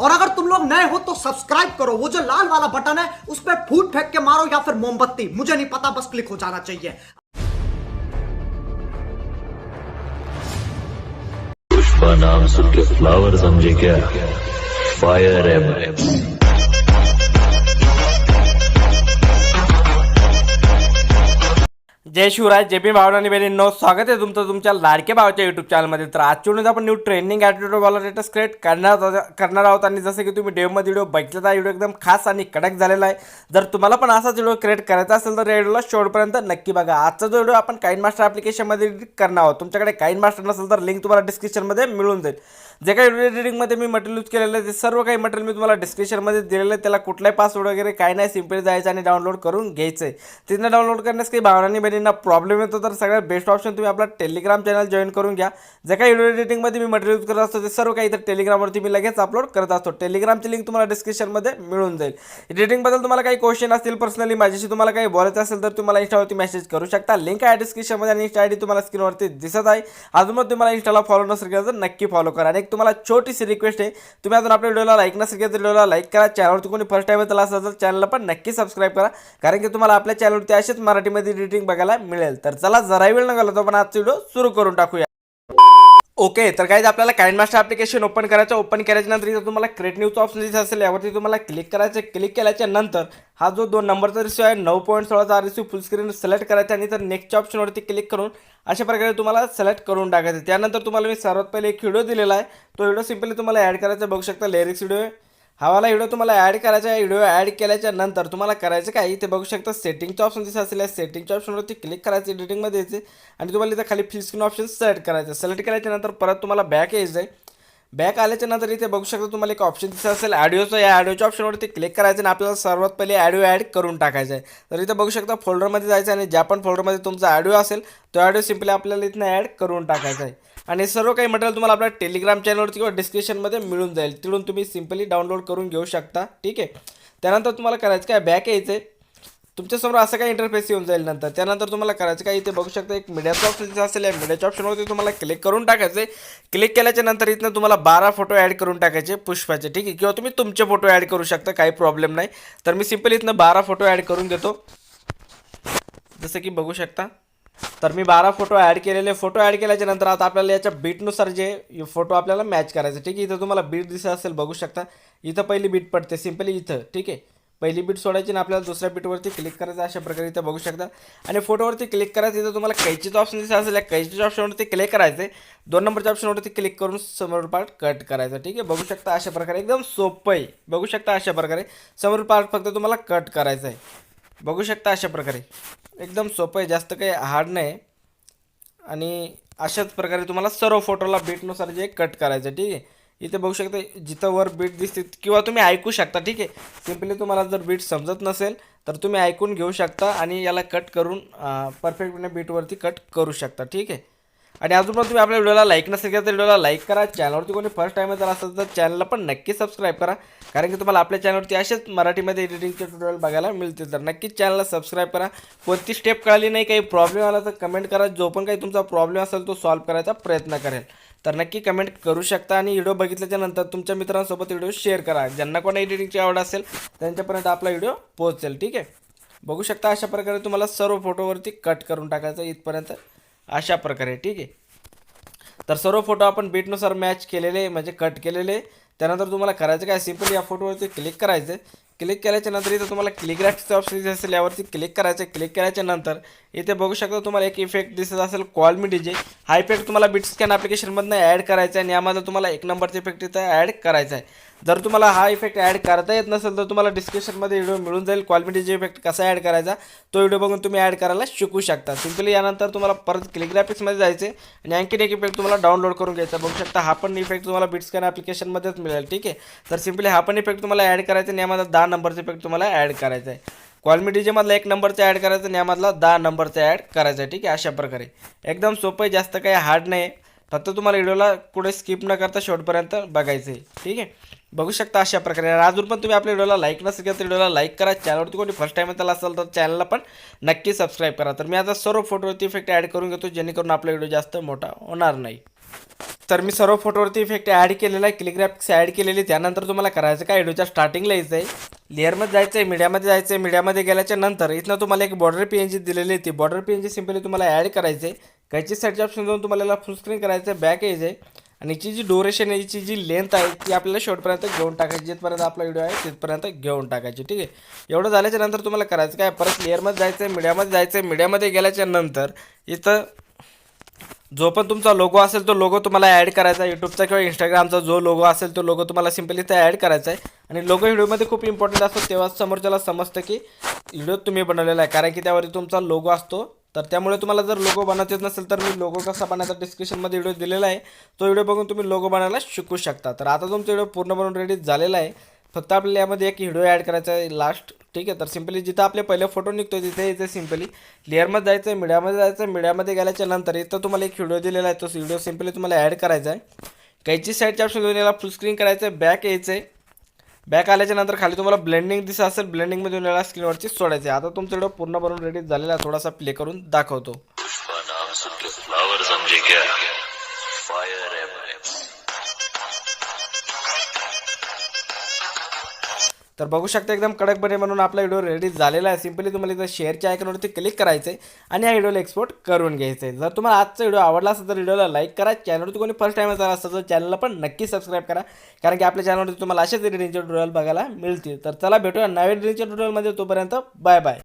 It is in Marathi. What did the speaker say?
और अगर तुम लोग नए हो तो सब्सक्राइब करो। वो जो लाल वाला बटन है, उस पर फूट फेंक के मारो या फिर मोमबत्ती। मुझे नहीं पता, बस क्लिक हो जाना चाहिए। पुष्पा नाम सुन के फ्लावर समझे क्या? फायर है जय शिवराज जे पी भावना आणि बहिणींनो स्वागत आहे तुमचं तुमच्या लाडक्या भावाच्या युट्यूब चॅनलमध्ये तर आजच्या आपण न्यू ट्रेंडिंग ॲटिट्यूडवाला लेटेस्ट क्रिएट करणार करणार आहोत. आणि जसं की तुम्ही डेममध्ये व्हिडिओ बघितला तर व्हिडिओ एकदम खास आणि कडक झालेला आहे. जर तुम्हाला पण असाच व्हिडिओ क्रिएट करायचा असेल तर या व्हिडिओला शेवटपर्यंत नक्की बघा. आजचा जो व्हिडिओ आपण काईन मास्टर ॲप्लिकेशनमध्ये करणार आहोत तुमच्याकडे काईन मास्टर नसेल तर लिंक तुम्हाला डिस्क्रिप्शनमध्ये मिळून जाईल. जे काही व्हिडिओ एडिटिंगमध्ये मी मटेरियल यूज केलेलं आहे ते सर्व काही मटेरियल मी तुम्हाला डिस्क्रिप्शनमध्ये दिलेलं आहे. त्याला कुठलाही पासवर्ड वगैरे काय नाही सिम्पली जायचं आणि डाउनलोड करून घ्यायचं आहे. तिथनं डाउनलोड करण्यास काही भावनांनी बहिणींना प्रॉब्लेम येतो तर सगळ्यात बेस्ट ऑप्शन तुम्ही आपला टेलिग्राम चॅनल जॉईन करून घ्या. जे काही व्हिडिओ एडिटिंगमध्ये मी मटेरियल यूज करत असतो ते सर्व काही इथं टेलिग्रामवरती मी लगेच अपलोड करत असतो. टेलिग्रामची लिंक तुम्हाला डिस्क्रिप्शनमध्ये मिळून जाईल. एडिटिंगबद्दल तुम्हाला काही क्वेश्चन असतील पर्सनली माझ्याशी तुम्हाला काही बोलायचं असेल तर तुम्हाला इंस्टावरती मेसेज करू शकता. लिंक आहे डिस्क्रिप्शनमध्ये आणि इंस्टा आय डी तुम्हाला स्क्रीनवरती दिसत आहे. अजून मग तुम्हाला इंस्टाला फॉलो नसेल तर नक्की फॉलो करा. आणि एक तुम्हाला छोटीशी रिक्वेस्ट आहे. तुम्ही अजून आपल्या व्हिडिओला लाईक नसेल तर व्हिडिओला लाईक करा. चॅनलवरती कोणी फर्स्ट टाईम येत असेल तर चॅनलला पण नक्की सबस्क्राईब करा. कारण की तुम्हाला आपल्या चॅनलवरती असेच मराठीमध्ये एडिटिंग बघायला मिळेल. तर चला जरा वेळ न घालवतो पण आजचा व्हिडिओ सुरू करून टाकूया. ओके तर काय आपल्याला काइंड मास्टर ॲप्लिकेशन ओपन करायचं ओपन केल्याच्यानंतर इथं तुम्हाला क्रिएट न्यूजचा ऑप्शन दिसत असेल यावरती तुम्हाला क्लिक करायचं क्लिक केल्याच्यानंतर हा जो दोन नंबरचा रिसिव्ह आहे नऊ पॉईंट सोळाचा रिसिव्ह फुल स्क्रीन सिलेक्ट करायचा आणि तर नेक्स्टच्या ऑप्शनवरती क्लिक करून अशा प्रकारे तुम्हाला सिलेक्ट करून टाकायचं. त्यानंतर तुम्हाला मी सर्वात पहिले एक व्हिडिओ दिलेला आहे. तो व्हिडिओ सिम्पली तुम्हाला ॲड करायचा बघू शकता लिरिक्स व्हिडिओ हवाला हा वाला व्हिडिओ तुम्हाला ॲड करायचा आहे व्हिडिओ ॲड केल्याच्यानंतर तुम्हाला करायचं काय? इथे बघू शकता सेटिंगचं ऑप्शन दिसत असेल सेटिंगच्या ऑप्शनवरती क्लिक करायचं एडिटिंगमध्ये यायचे. आणि तुम्हाला इथं खाली फ्री स्क्रीन ऑप्शन सिलेक्ट करायचं. सिलेक्ट केल्याच्यानंतर परत तुम्हाला बॅक यायचं आहे बॅक आल्याच्यानंतर इथे बघू शकता तुम्हाला एक ऑप्शन दिसत असेल ॲडिओचं या ॲडिओच्या ऑप्शनवरती क्लिक करायचं आणि आपल्याला सर्वात पहिले ॲडिओ ॲड करून टाकायचं आहे. तर इथं बघू शकता फोल्डरमध्ये जायचं आणि ज्या पण फोल्डरमध्ये तुमचा ॲडिओ असेल तो ॲडिओ सिम्पली आपल्याला इथनं ॲड करून टाकायचा आहे. आणि सर्व काही मटेरियल तुम्हाला आपल्या टेलिग्राम चॅनलवरती किंवा डिस्क्रिप्शनमध्ये मिळून जाईल. तिथून तुम्ही सिम्पली डाउनलोड करून घेऊ शकता. ठीक आहे? त्यानंतर तुम्हाला करायचं काय? बॅक यायचं आहे तुमच्यासमोर असं काही इंटरफेस येऊन जाईल नंतर. त्यानंतर तुम्हाला करायचं काय? इथे बघू शकता एक मीडियाचा ऑप्शन असेल. या मीडियाच्या ऑप्शनवरती तुम्हाला क्लिक करून टाकायचे क्लिक केल्याच्यानंतर इथनं तुम्हाला बारा फोटो ॲड करून टाकायचे पुष्पाचे. ठीक आहे? किंवा तुम्ही तुमचे फोटो ॲड करू शकता. काही प्रॉब्लेम नाही. तर मी सिम्पली इथनं बारा फोटो ॲड करून देतो. जसं की बघू शकता. तर मी बारा फोटो ॲड केलेले. फोटो ॲड केल्याच्यानंतर आता आपल्याला याच्या बीटनुसार जे फोटो आपल्याला मॅच करायचे. ठीक आहे? इथं तुम्हाला बीट दिसत असेल बघू शकता. इथं पहिली बीट पडते. सिम्पली इथं. ठीक आहे? पहिली बीट सोडायची आणि आपल्याला दुसऱ्या बीटवरती क्लिक करायचं अशा प्रकारे इथं बघू शकता. आणि फोटोवरती क्लिक करायचं इथं तुम्हाला कैचीचं ऑप्शन दिसत असेल. या कैचीच्या ऑप्शनवरती क्लिक करायचं दोन नंबरच्या ऑप्शनवरती क्लिक करून समोर पार्ट कट करायचं. ठीक आहे? बघू शकता अशा प्रकारे. एकदम सोपं आहे बघू शकता अशा प्रकारे. समोर पार्ट फक्त तुम्हाला कट करायचं आहे बघू शकता अशा प्रकारे. एकदम सोपं आहे जास्त काही हार्ड नाही. आणि अशाच प्रकारे तुम्हाला सर्व फोटोला बीटनुसार जे कट करायचं ठीक आहे? इथे बघू शकता जिथं वर बीट दिसते किंवा तुम्ही ऐकू शकता ठीक आहे? सिम्पली तुम्हाला जर बीट समजत नसेल तर तुम्ही ऐकून घेऊ शकता आणि याला कट करून परफेक्टपणे बीटवरती कट करू शकता ठीक आहे? आणि अजून पण तुम्ही आपल्या व्हिडिओला लाईक नसेल केलं तर व्हिडिओला लाईक करा. चॅनलवरती कोणी फर्स्ट टाईम जर असेल तर चॅनलला पण नक्की सबस्क्राईब करा. कारण की तुम्हाला आपल्या चॅनलवरती असेच मराठीमध्ये एडिटिंगचे ट्युटोरियल बघायला मिळतील. तर नक्कीच चॅनलला सबस्क्राईब करा. कोणती स्टेप कळाली नाही काही प्रॉब्लेम आला तर कमेंट करा. जो पण काही तुमचा प्रॉब्लेम असेल तो सॉल्व्ह करायचा प्रयत्न करेल. तर नक्की कमेंट करू शकता आणि व्हिडिओ बघितल्याच्या नंतर तुमच्या मित्रांसोबत व्हिडिओ शेअर करा. ज्यांना कोणा एडिटिंगची आवड असेल त्यांच्यापर्यंत आपला व्हिडिओ पोहोचेल. ठीक आहे? बघू शकता अशा प्रकारे तुम्हाला सर्व फोटोवरती कट करून टाकायचं इथपर्यंत. अशा प्रकारे ठीक आहे? तर सर्व फोटो आपण बीटनुसार मॅच केलेले म्हणजे कट केलेले. त्यानंतर तुम्हाला करायचं काय? सिंपल या फोटोवरती क्लिक करायचं. क्लिक केल्याच्यानंतर इथं तुम्हाला क्लिकग्राफीचं ऑप्शन दिसत असेल यावरती क्लिक करायचं. क्लिक केल्याच्यानंतर इथे बघू शकता तुम्हाला एक इफेक्ट दिसत असेल कॉल मी डीजे हा इफेक्ट तुम्हाला बीट स्कॅन ॲप्लिकेशनमधनं ॲड करायचा आहे आणि यामध्ये तुम्हाला एक नंबरचा इफेक्ट इथं ॲड करायचा आहे. जर तुम्हाला हा इफेक्ट ॲड करता येत नसेल तर तुम्हाला डिस्क्रिप्शनमध्ये व्हिडिओ मिळून जाईल कॉल मी डीजे इफेक्ट कसा ॲड करायचा तो व्हिडिओ बघून तुम्ही ॲड करायला शिकू शकता. सिम्पली यानंतर तुम्हाला परत क्लिकग्राफिक्समध्ये जायचं जायचे आणि आणखीन एक इफेक्ट तुम्हाला डाउनलोड करून घ्यायचा बघू शकता हा पण इफेक्ट तुम्हाला बिटस्कॅन ॲप्लिकेशनमध्येच मिळेल ठीक आहे? तर सिम्पली हा पण इफेक्ट तुम्हाला ॲड करायचा आणि यामध्ये दान नंबरचे पॅक तुम्हाला ॲड करायचं आहे क्वालिटी एक नंबरचा ॲड करायचा आणि यामधला दहा नंबरचा ॲड करायचा आहे ठीक आहे? अशा प्रकारे. एकदम सोपं आहे जास्त काही हार्ड नाही. आहे फक्त तुम्हाला व्हिडिओला पुढे स्किप न करता शेवटपर्यंत बघायचं आहे ठीक आहे? बघू शकता अशा प्रकारे. अजून पण तुम्ही आपल्या व्हिडिओला लाईक नसेल तर व्हिडिओला लाईक करा. चॅनलवरती कोणी फर्स्ट टाईम येताला असेल तर चॅनलला पण नक्की सबस्क्राईब करा. तर मी आता सर्व फोटोवरती इफेक्ट ॲड करून घेतो जेणेकरून आपला व्हिडिओ जास्त मोठा होणार नाही. तर मी सर्व फोटोवरती इफेक्ट ॲड केलेला आहे क्लिग्राफिक्स ॲड केलेली त्यानंतर तुम्हाला करायचं काय? व्हिडिओच्या स्टार्टिंगला यायचं आहे लेअरमध्ये जायचं आहे मीडियामध्ये जायचं आहे मीडियामध्ये गेल्याच्यानंतर इथनं तुम्हाला एक बॉर्डर पी एन जी दिलेली आहे ती border P N G simply तुम्हाला ॲड करायचं आहे कायची साईडच्या ऑप्शन जाऊन तुम्हाला फुल स्क्रीन करायचं आहे बॅक यायचं आहे आणि याची जी ड्युरेशन आहे याची जी लेंथ आहे ती आपल्याला शेवटपर्यंत घेऊन टाकायची. जिथपर्यंत आपला व्हिडिओ आहे तिथपर्यंत घेऊन टाकायची. ठीक आहे? एवढं झाल्याच्यानंतर तुम्हाला करायचं काय? परत लेअरमध्ये जायचं आहे मीडियामध्ये जायचं आहे मीडियामध्ये गेल्याच्यानंतर इथं जो पण तुमचा लोगो असेल तो लोगो तुम्हाला ॲड करायचा आहे यूट्यूबचा किंवा इंस्टाग्रामचा जो लोगो असेल तो लोगो तुम्हाला सिम्पली ते ॲड करायचा आहे. आणि लोगो व्हिडिओमध्ये खूप इम्पॉर्टंट असतो तेव्हा समोरच्याला समजतं की व्हिडिओ तुम्ही बनवलेला आहे. कारण की त्यावरती तुमचा लोगो असतो. तर त्यामुळे तुम्हाला जर लोगो बनवतेच नसेल तर मी लोगो कसा बनायचा डिस्क्रिप्शनमध्ये व्हिडिओ दिलेला आहे. तो व्हिडिओ बघून तुम्ही लोगो बनायला शिकू शकता. तर आता तुमचा व्हिडिओ पूर्ण बनवून रेडी झालेला आहे. फक्त आपल्याला यामध्ये एक व्हिडिओ ॲड करायचा आहे. लास्ट ठीक आहे तर सिम्पली जिथं आपले पहिले फोटो निघतो तिथे इथे सिम्पली लेअरमध्ये जायचं आहे मीडियामध्ये जायचं आहे मीडियामध्ये गेल्याच्यानंतर इथं तुम्हाला एक व्हिडिओ दिलेला आहे तो व्हिडिओ सिम्पली तुम्हाला ॲड करायचा आहे काहीची साईडच्या ऑप्शन घेऊन याला फुल स्क्रीन करायचं आहे बॅक यायचं आहे बॅक आल्याच्यानंतर खाली तुम्हाला ब्लेंडिंग दिसत असेल ब्लेंडिंगमध्ये येऊन याला स्क्रीनवरची सोडायचे आता तुमचा व्हिडिओ पूर्ण बनवून रेडी झालेला आहे थोडासा प्ले करून दाखवतो. तर बघू शकता एकदम कडकपणे म्हणून आपला व्हिडिओ रेडी झालेला आहे. सिम्पली तुम्हाला इथं शेअरच्या आयकॉनवरती क्लिक करायचं आहे आणि या व्हिडिओला एक्सपोर्ट करून घ्यायचं आहे जर तुम्हाला आजचा व्हिडिओ आवडला असेल तर व्हिडिओला लाईक करा. चॅनलवरती कोणी फर्स्ट टाइम झाला असेल तर चॅनलला पण नक्की सबस्क्राईब करा. कारण की आपल्या चॅनलवरती तुम्हाला असेच रिडिंगचे ट्युटोरियल बघायला मिळतील. तर चला भेटूया नवीन रिडिंगच्या ट्युटोरियलमध्ये तोपर्यंत बाय बाय